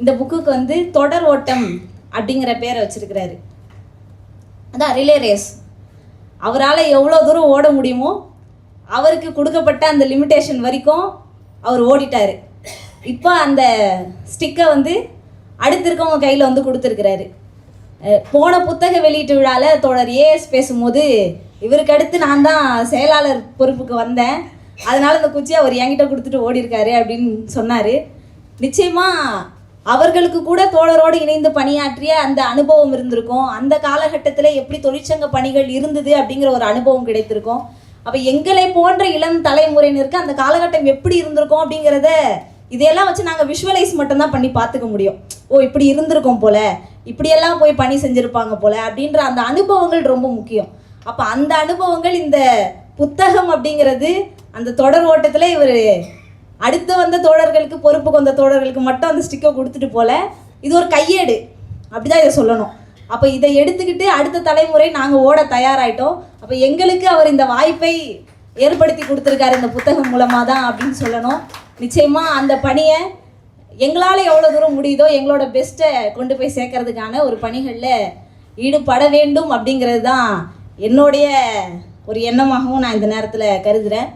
இந்த புக்குக்கு வந்து தொடர் ஓட்டம் அப்படிங்கிற பேரை வச்சிருக்கிறாரு. அதான் ரிலே ரேஸ். அவரால் எவ்வளோ தூரம் ஓட முடியுமோ அவருக்கு கொடுக்கப்பட்ட அந்த லிமிட்டேஷன் வரைக்கும் அவர் ஓடிட்டார். இப்போ அந்த ஸ்டிக்கை வந்து அடுத்து இருக்கவங்க கையில் வந்து கொடுத்துருக்கிறாரு. போன புத்தக வெளியீட்டு விழாவில் தோழர் ஏஎஸ் பேசும்போது இவருக்கு அடுத்து நான் தான் செயலாளர் பொறுப்புக்கு வந்தேன். அதனால் அந்த குச்சி அவர் என்கிட்ட கொடுத்துட்டு ஓடிருக்காரு அப்படின்னு சொன்னார். நிச்சயமாக அவர்களுக்கு கூட தோழரோடு இணைந்து பணியாற்றிய அந்த அனுபவம் இருந்திருக்கும். அந்த காலகட்டத்தில் எப்படி தொழிற்சங்க பணிகள் இருந்தது அப்படிங்கிற ஒரு அனுபவம் கிடைத்திருக்கும். அப்போ எங்களை போன்ற இளம் தலைமுறையினருக்கு அந்த காலகட்டம் எப்படி இருந்திருக்கும் அப்படிங்கிறத இதையெல்லாம் வச்சு நாங்கள் விஷுவலைஸ் மட்டும்தான் பண்ணி பார்த்துக்க முடியும். ஓ இப்படி இருந்திருக்கோம் போல இப்படியெல்லாம் போய் பணி செஞ்சுருப்பாங்க போல அப்படின்ற அந்த அனுபவங்கள் ரொம்ப முக்கியம். அப்போ அந்த அனுபவங்கள் இந்த புத்தகம் அப்படிங்கிறது அந்த தொடர் ஓட்டத்தில் இவர் அடுத்து வந்த தோழர்களுக்கு பொறுப்புக்கு வந்த தோழர்களுக்கு மட்டும் அந்த ஸ்டிக்கை கொடுத்துட்டு போல இது ஒரு கையேடு. அப்படிதான் இதை சொல்லணும். அப்போ இதை எடுத்துக்கிட்டு அடுத்த தலைமுறை நாங்கள் ஓட தயாராயிட்டோம். அப்போ எங்களுக்கு அவர் இந்த வாய்ப்பை ஏற்படுத்தி கொடுத்துருக்காரு இந்த புத்தகம் மூலமாக தான் அப்படின்னு சொல்லணும். நிச்சயமாக அந்த பணியை எங்களால் எவ்வளோ தூரம் முடியுதோ எங்களோட பெஸ்ட்டை கொண்டு போய் சேர்க்கறதுக்கான ஒரு பணிகளில் ஈடுபட வேண்டும் அப்படிங்கிறது தான் என்னுடைய ஒரு எண்ணமாகவும் நான் இந்த நேரத்தில் கருதுகிறேன்